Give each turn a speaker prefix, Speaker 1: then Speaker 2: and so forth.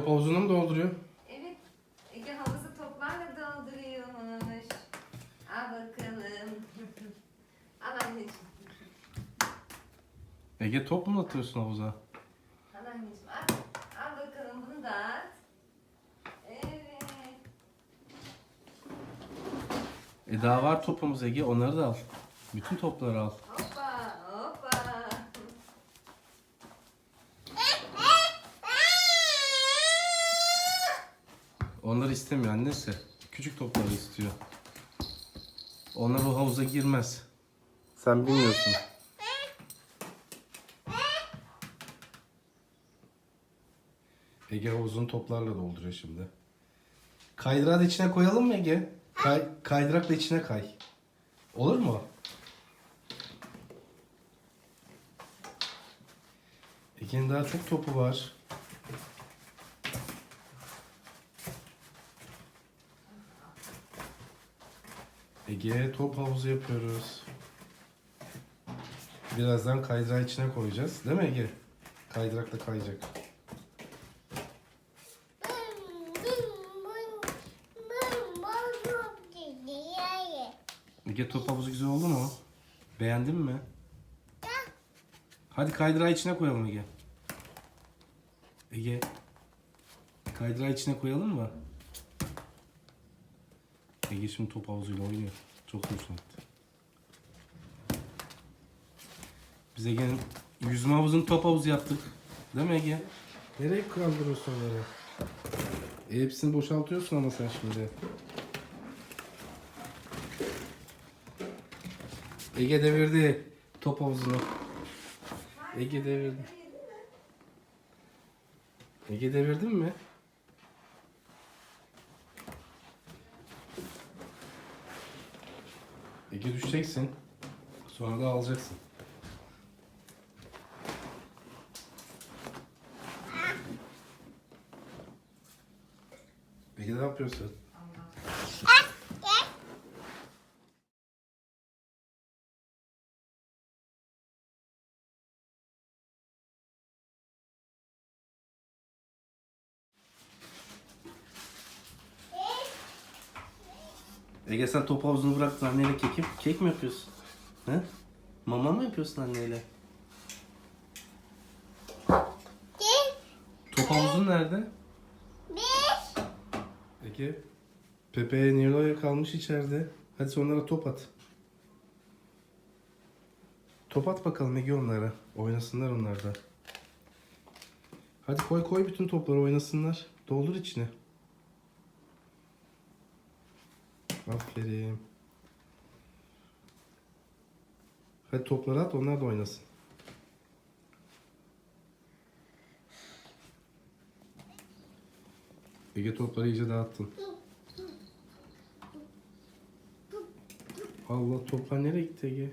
Speaker 1: top havuzunu mu dolduruyor? Evet. Ege havuzu toplarla dolduruyormuş. Al bakalım. Al anneciğim. Ege top mu atıyorsun havuza?
Speaker 2: Al anneciğim. Al, al bakalım bunu da at. Evet.
Speaker 1: E daha var topumuz Ege onları da al. Bütün topları al.
Speaker 2: Al.
Speaker 1: Onları istemiyor annesi. Küçük topları istiyor. Onlar o havuza girmez. Sen bilmiyorsun. Ege havuzun toplarla dolduruyor şimdi. Kaydırağı da içine koyalım mı Ege? Kay, kaydırak da içine kay. Olur mu? Ege'nin daha çok topu var. Ege top havuzu yapıyoruz. Birazdan kaydırağı içine koyacağız. Değil mi Ege? Kaydırak da kayacak. Ege top havuzu güzel oldu mu? Beğendin mi? Hadi kaydırağı içine koyalım Ege. Ege. Kaydırağı içine koyalım mı? Ege şimdi top havuzuyla oynuyor. Çok hoşuna gitti. Biz Ege'nin yüzme havuzunu top havuzu yaptık. Değil mi Ege? Nereye kaldırıyorsun onları? E, hepsini boşaltıyorsun ama sen şimdi. Ege devirdi top havuzunu. Ege devirdi. Ege devirdin mi? Ege düşeceksin. Sonra da alacaksın. Ege ne yapıyorsun? Ege sen top havuzunu bıraktın anneyle kek, kek mi yapıyorsun? He? Mama mı yapıyorsun anneyle? Top havuzun nerede? Ege. Pepe Nilo'ya kalmış içeride. Hadi sen onlara top at. Top at bakalım Ege onlara. Oynasınlar onlar da. Hadi koy koy bütün topları oynasınlar. Doldur içine. Aferin. Hadi topları at onlar da oynasın. Ege topları iyice dağıttın. Allah toplar nereye gitti Ege?